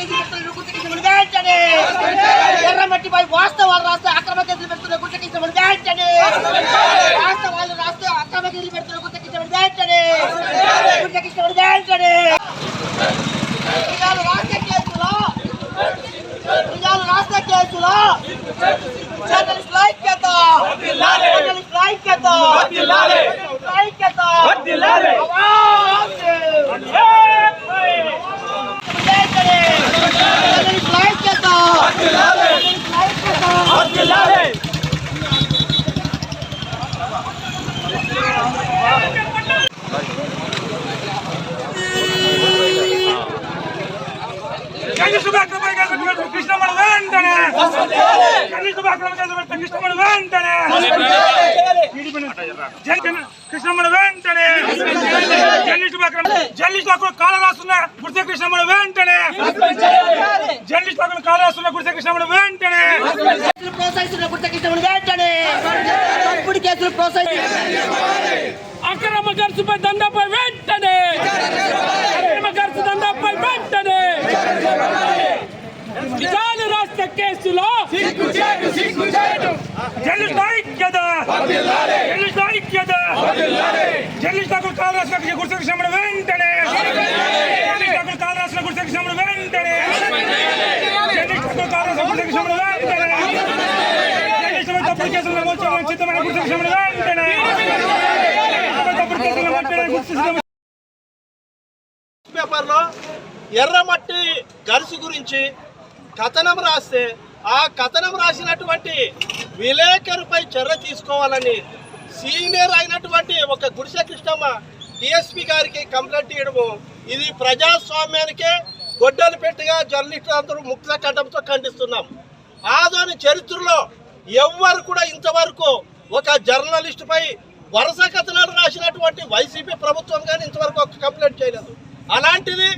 కేసులు పెడుతున్న గుట్ట కేసులు వెంటనే ఎర్రమట్టిపై వాస్తవాలు రాస్తే అక్రమ కేసులు పెడుతున్న గుట్ట కేసులు వెంటనే వాస్తవాలు రాస్తే అక్రమ కేసులు పెడుతున్న గుట్ట ఐక్యత ఐక్యత కృష్ణమ్మను వెంటనే! జర్నలిస్టు అక్కడ కాల రాస్తున్న గుర్తె కృష్ణమ్మను వెంటనే! కేసులు ప్రోత్సహిస్తున్న గుర్తకిష్టమని వెంటనే! తప్పుడు కేసులు ప్రోత్సహిస్తున్న అక్రమ ఖర్చుపై దండపై వెంటనే! అక్రమ ఖర్చు దండపై వెంటనే! నిజాలు రాష్ట్ర కేసులో జర్నలిస్టు ఐక్యత! జర్నలిస్టు ఐక్యత! జర్నలిస్టు అక్కడ కాల రాస్తున్న గుర్తె కృష్ణమ్మను వెంటనే జర్నలిస్టు అక్కడ కాల రాస్తున్న గుర్తె కృష్ణమ్మను వెంటనే జర్నలిస్టు అక్కడ కాల రాస్తున్న గుర్తె కృష్ణమ్మను వెంటనే జర్నలిస్టుపై తప్పుడు కేసులు నమోదు చేయడం చిత్తమైన గుర్తె కృష్ణమ్మను వెంటనే తప్పుడు కేసులు నమోదు చేయడం గుర్తె కృష్ణమ్మను పేపర్లో ఎర్రమట్టి గరుసు గురించి కథనం రాస్తే ఆ కథనం రాసినటువంటి విలేకరుపై చర్య తీసుకోవాలని సీనియర్ అయినటువంటి ఒక గుడిసె కృష్ణమ్మ డిఎస్పి గారికి కంప్లైంట్ ఇవ్వడము. ఇది ప్రజాస్వామ్యానికే గొడ్డలు పెట్టిగా జర్నలిస్టులు అందరూ ముక్త కంఠంతో ఖండిస్తున్నాం. ఆదోని చరిత్రలో ఎవ్వరు కూడా ఇంతవరకు ఒక జర్నలిస్టుపై వరుస కథనాలు రాసినటువంటి వైసీపీ ప్రభుత్వం కానీ ఇంతవరకు ఒక కంప్లైంట్ చేయలేదు. అలాంటిది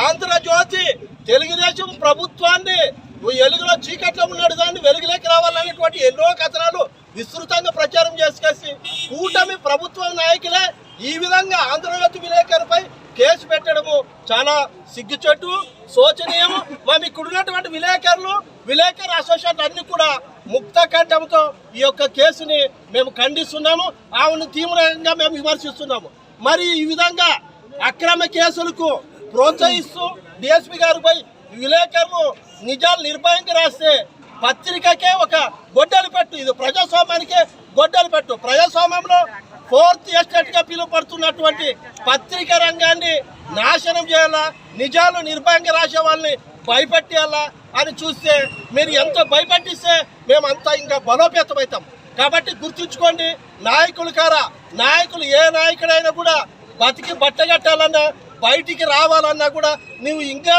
ఆంధ్రజ్యోతి తెలుగుదేశం ప్రభుత్వాన్ని నువ్వు ఎలుగులో చీకట్లో ఉన్నాడు దాన్ని వెలుగులోకి రావాలనేటువంటి ఎన్నో కథనాలు విస్తృతంగా ప్రచారం చేసుకేసి కూటమి ప్రభుత్వ నాయకులే ఈ విధంగా ఆంధ్రజ్యోతి విలేకరుపై కేసు పెట్టడము చాలా సిగ్గుచెట్టు శోచనీయం మేము ఇక్కడ ఉన్నటువంటి విలేకరులు విలేకరు అసోసియేషన్ అన్ని కూడా ముక్త కంఠంతో ఈ యొక్క కేసుని మేము ఖండిస్తున్నాము ఆమెను తీవ్రంగా మేము విమర్శిస్తున్నాము. మరి ఈ విధంగా అక్రమ కేసులకు ప్రోత్సహిస్తూ డిఎస్పీ గారిపై విలేకరులు నిజాలు నిర్భయంగా రాస్తే పత్రికకే ఒక గొడ్డలు పెట్టు. ఇది ప్రజాస్వామ్యానికే గొడ్డలు పెట్టు. ప్రజాస్వామ్యంలో ఫోర్త్ ఎస్టేట్గా పిలువపడుతున్నటువంటి పత్రిక రంగాన్ని నాశనం చేయాలా? నిజాలు నిర్భయంగా రాసే వాళ్ళని భయపెట్టేయాలా? అని చూస్తే మీరు ఎంత భయపెట్టిస్తే మేము అంతా ఇంకా బలోపేతమవుతాం. కాబట్టి గుర్తుంచుకోండి నాయకులు కారా నాయకులు ఏ నాయకుడైనా కూడా బతికి బట్టగట్టాలన్నా బయటికి రావాలన్నా కూడా నువ్వు ఇంకా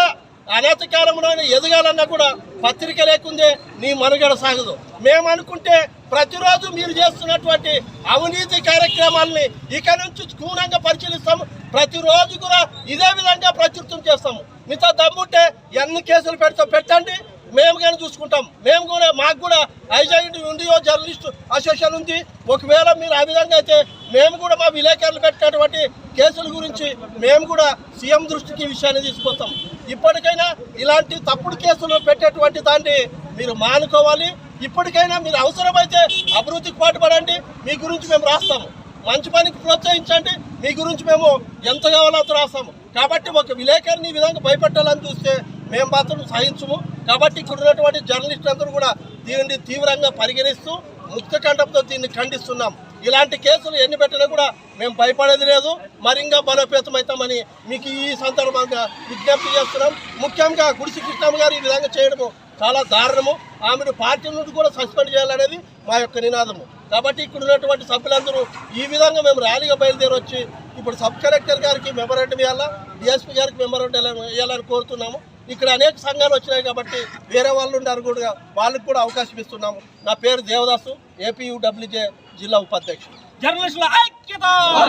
అనాథ కాలంలోనే ఎదగాలన్నా కూడా పత్రిక లేకుందే నీ మనుగడ సాగదు. మేము అనుకుంటే ప్రతిరోజు మీరు చేస్తున్నటువంటి అవినీతి కార్యక్రమాల్ని ఇక నుంచి క్షుణ్ణంగా పరిశీలిస్తాము. ప్రతిరోజు కూడా ఇదే విధంగా ప్రచురితం చేస్తాము. మీతో దమ్ముంటే ఎన్ని కేసులు పెడతా పెట్టండి. మేము కానీ చూసుకుంటాం. మేము కూడా మాకు కూడా ఐజాయింట్ ఉండియో జర్నలిస్ట్ అసోసియేషన్ ఉంది. ఒకవేళ మీరు ఆ విధంగా అయితే మేము కూడా మా విలేకరులు పెట్టినటువంటి కేసుల గురించి మేము కూడా సీఎం దృష్టికి విషయాన్ని తీసుకొస్తాం. ఇప్పటికైనా ఇలాంటి తప్పుడు కేసులు పెట్టేటువంటి దాన్ని మీరు మానుకోవాలి. ఇప్పటికైనా మీరు అవసరమైతే అభివృద్ధికి పాటుపడండి. మీ గురించి మేము రాస్తాము. మంచి పనికి ప్రోత్సహించండి. మీ గురించి మేము ఎంత కావాలో అంత రాస్తాము. కాబట్టి ఒక విలేకరిని ఈ విధంగా భయపెట్టాలని చూస్తే మేము మాత్రం సహించము. కాబట్టి ఇక్కడ ఉన్నటువంటి జర్నలిస్టులు అందరూ కూడా దీనిని తీవ్రంగా పరిగణిస్తూ ముక్త కంఠంతో దీన్ని ఖండిస్తున్నాం. ఇలాంటి కేసులు ఎన్ని పెట్టినా కూడా మేము భయపడేది లేదు. మరింగా బలోపేతమవుతామని మీకు ఈ సందర్భంగా విజ్ఞప్తి చేస్తున్నాం. ముఖ్యంగా గుడిసి కృష్ణమ్మ గారు ఈ విధంగా చేయడము చాలా దారుణము. ఆమెను పార్టీ నుండి కూడా సస్పెండ్ చేయాలనేది మా యొక్క నినాదము. కాబట్టి ఇక్కడ ఉన్నటువంటి సభ్యులందరూ ఈ విధంగా మేము ర్యాలీగా బయలుదేరి వచ్చి ఇప్పుడు సబ్ కలెక్టర్ గారికి మెమరాండం ఇవ్వాలా? డిఎస్పీ గారికి మెమరాండం ఇవ్వాలని కోరుతున్నాము. ఇక్కడ అనేక సంఘాలు వచ్చినాయి కాబట్టి వేరే వాళ్ళు ఉన్నారు కూడా వాళ్ళకి కూడా అవకాశం ఇస్తున్నాము. నా పేరు దేవదాసు ఏపీయూడబ్ల్యూజే జిల్లా ఉపాధ్యక్షుడు. జర్నలిస్టుల ఐక్యత!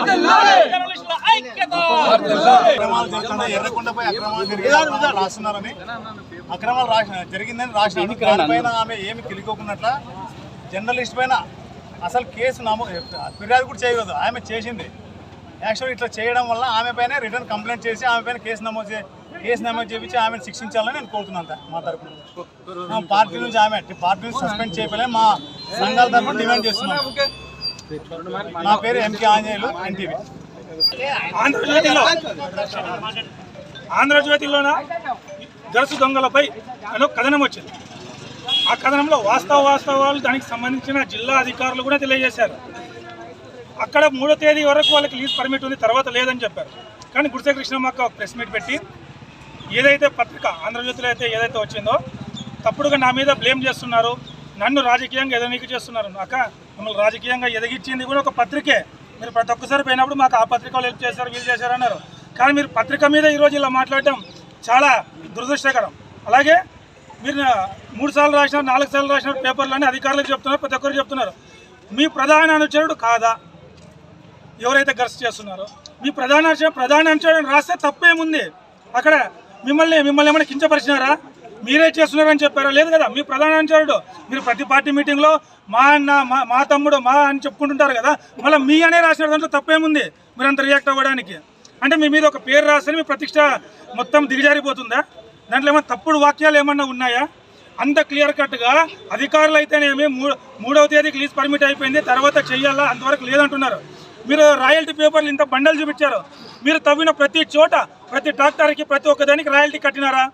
జర్నలిస్టుల! ఐక్యత! ఎర్రకొండపై అక్రమాలు రాస్తున్నారని అక్రమాలు రాసిన జరిగిందని రాసినాడు. దానిపైన ఆమె ఏమి కిలుకోకున్నట్ల జర్నలిస్ట్ పైన అసలు కేసు నమో ఫిర్యాదు కూడా చేయకూడదు ఆమె చేసింది. యాక్చువల్ ఇట్లా చేయడం వల్ల ఆమె పైన రిటర్న్ కంప్లైంట్ చేసి ఆమె పైన కేసు నమోదు కేసు నమోదు చేపించి ఆమెను శిక్షించాలని నేను కోరుతున్నాను మా తరఫున పార్టీ నుంచి ఆమె పార్టీ నుంచి సస్పెండ్ చేయలే మా సంఘాల తరఫున డిమాండ్ చేస్తున్నాం. నా పేరు ఎంకే ఆంజనేయులు ఎన్టీవీ. ఆంధ్రజ్యోతిలో ఆంధ్రజ్యోతిలోన గరసు దొంగలపై అని ఒక కథనం వచ్చింది. ఆ కథనంలో వాస్తవ వాస్తవాలు దానికి సంబంధించిన జిల్లా అధికారులు కూడా తెలియజేశారు. అక్కడ మూడో తేదీ వరకు వాళ్ళకి లీజ్ పర్మిట్ ఉంది తర్వాత లేదని చెప్పారు. కానీ గుడిసే కృష్ణమ్మ ఒక ప్రెస్ మీట్ పెట్టి ఏదైతే పత్రిక ఆంధ్రజ్యోతిలో అయితే ఏదైతే వచ్చిందో తప్పుడుగా నా మీద బ్లేమ్ చేస్తున్నారు. నన్ను రాజకీయంగా ఎదనీకి చేస్తున్నారు. అక్క మిమ్మల్ని రాజకీయంగా ఎదిగించింది కూడా ఒక పత్రికే. మీరు ప్రతి ఒక్కసారి పోయినప్పుడు మాకు ఆ పత్రిక వాళ్ళు హెల్ప్ చేశారు వీళ్ళు చేశారు అన్నారు. కానీ మీరు పత్రిక మీద ఈరోజు ఇలా మాట్లాడటం చాలా దురదృష్టకరం. అలాగే మీరు మూడు సార్లు రాసిన నాలుగు సార్లు రాసిన పేపర్లని అధికారులకు చెప్తున్నారు ప్రతి ఒక్కరు చెప్తున్నారు. మీ ప్రధాన అనుచరుడు కాదా? ఎవరైతే గర్స్ చేస్తున్నారో. మీ ప్రధాన ప్రధాన అనుచరుడు రాస్తే తప్పేముంది? అక్కడ మిమ్మల్ని మిమ్మల్ని ఏమైనా కించపరిచినారా? మీరే చేస్తున్నారని చెప్పారా? లేదు కదా మీ ప్రధాన అనుచరుడు. మీరు ప్రతి పార్టీ మీటింగ్లో మా అన్న మా మా తమ్ముడు మా అని చెప్పుకుంటుంటారు కదా మళ్ళీ మీ అనే రాసిన దాంట్లో తప్పేముంది మీరు అంత రియాక్ట్ అవ్వడానికి? అంటే మీ మీద ఒక పేరు రాస్తే మీ ప్రతిష్ట మొత్తం దిగజారిపోతుందా? దాంట్లో ఏమైనా తప్పుడు వాక్యాలు ఏమన్నా ఉన్నాయా? అంత క్లియర్ కట్గా అధికారులు అయితేనేమి మూడవ తేదీకి లీజ్ పర్మిట్ అయిపోయింది తర్వాత చెయ్యాలా? అంతవరకు లేదంటున్నారు. మీరు రాయల్టీ పేపర్లు ఇంత బండలు చూపించారు. మీరు తవ్విన ప్రతి చోట ప్రతి ట్రాక్టర్కి ప్రతి ఒక్కదానికి రాయల్టీ కట్టినారా?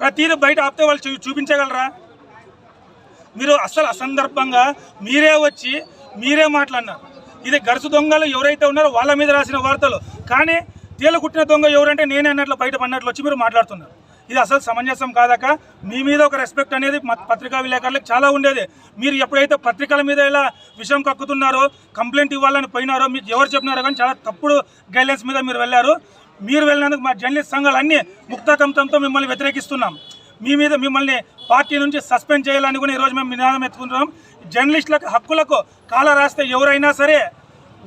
ప్రతిదీ బయట ఆపితే వాళ్ళు చూ- చూపించగలరా? మీరు అసలు అసందర్భంగా మీరే వచ్చి మీరే మాట్లాడినారు. ఇది గరుసు దొంగలు ఎవరైతే ఉన్నారో వాళ్ళ మీద రాసిన వార్తలు. కానీ తేలు కుట్టిన దొంగ ఎవరంటే నేనే అన్నట్లు బయట పడినట్లు వచ్చి మీరు మాట్లాడుతున్నారు. ఇది అసలు సమంజసం కాదక మీ మీద ఒక రెస్పెక్ట్ అనేది పత్రికా విలేకరులకు చాలా ఉండేది. మీరు ఎప్పుడైతే పత్రికల మీద ఇలా విషయం కక్కుతున్నారో కంప్లైంట్ ఇవ్వాలని పోయినారో మీకు ఎవరు చెప్పినారో కానీ చాలా తప్పుడు గైడ్లైన్స్ మీద మీరు వెళ్ళారు. మీరు వెళ్ళినందుకు మా జర్నలిస్ట్ సంఘాలు అన్ని ముక్తకంతంతో మిమ్మల్ని వ్యతిరేకిస్తున్నాం. మీ మీద మిమ్మల్ని పార్టీ నుంచి సస్పెండ్ చేయాలని కూడా ఈరోజు మేము నినాదం ఎత్తుకుంటున్నాం. జర్నలిస్టులకు హక్కులకు కాల రాస్తే ఎవరైనా సరే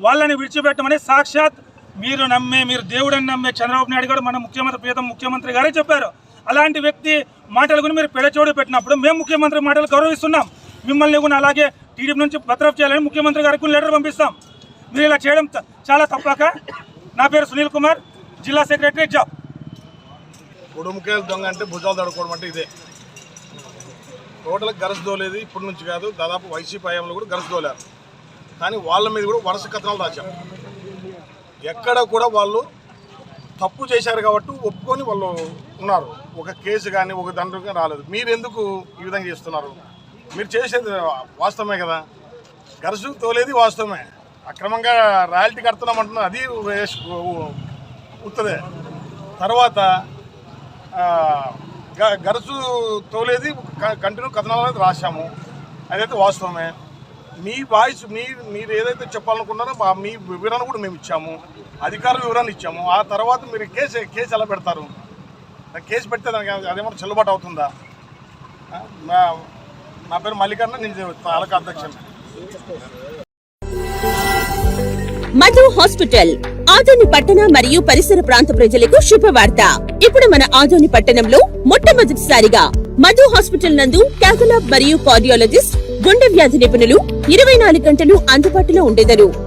వాళ్ళని విడిచిపెట్టమని సాక్షాత్ మీరు నమ్మే మీరు దేవుడని నమ్మే చంద్రబాబు నాయుడు గారు మన ముఖ్యమంత్రి ప్రీతం ముఖ్యమంత్రి గారే చెప్పారు. అలాంటి వ్యక్తి మాటలు కూడా మీరు పెడచోడు పెట్టినప్పుడు మేము ముఖ్యమంత్రి మాటలు గౌరవిస్తున్నాం. మిమ్మల్ని కూడా అలాగే టీడీపీ నుంచి భద్రప్ చేయాలని ముఖ్యమంత్రి గారికి లెటర్ పంపిస్తాం. మీరు ఇలా చేయడం చాలా తప్పక. నా పేరు సునీల్ కుమార్ జిల్లా సెక్రటరీ జాబ్. ఉడుముకాయలు దొంగ అంటే భుజాలు తడుకోవడం అంటే ఇదే. టోటల్గా గరసదోలేదు ఇప్పటి నుంచి కాదు దాదాపు వైసీపీ హయాంలో కూడా గరస కానీ వాళ్ళ మీద కూడా వరుస కథనాలు రాశారు ఎక్కడ కూడా వాళ్ళు తప్పు చేశారు కాబట్టి ఒప్పుకొని వాళ్ళు ఉన్నారు ఒక కేసు కానీ ఒక దండం రాలేదు. మీరు ఎందుకు ఈ విధంగా చేస్తున్నారు? మీరు చేసేది వాస్తవమే కదా? గరుసు తోలేది వాస్తవమే. అక్రమంగా రాయల్టీ కడుతున్నామంటున్నారు అది వేస్ట్ ఉత్తదే. తర్వాత గరుసు గ- తోలేది కంటిన్యూ కథనాలు అనేది రాశాము. అదైతే వాస్తవమే. మీ వాయిస్ మీ మీరు ఏదైతే చెప్పాలనుకున్నారో మా మీ వివరణ కూడా మేము ఇచ్చాము. అధికారుల వివరణ ఇచ్చాము. ఆ తర్వాత మీరు కేసు కేసు ఎలా పెడతారు? కేసు పెడితే దానికి అదేమన్నా చెల్లుబాటు అవుతుందా? నా- నా పేరు మల్లికర్ణ నేను తాలూకా అధ్యక్షులు మధు హాస్పిటల్ ఆదోని పట్టణ మరియు పరిసర ప్రాంత ప్రజలకు శుభవార్త. ఇప్పుడు మన ఆదోని పట్టణంలో మొట్టమొదటిసారిగా మధు హాస్పిటల్ నందు క్యాథలాబ్ మరియు కార్డియాలజిస్ట్ గుండె వ్యాధి నిపుణులు ఇరవై నాలుగు గంటలు అందుబాటులో ఉండేదరు.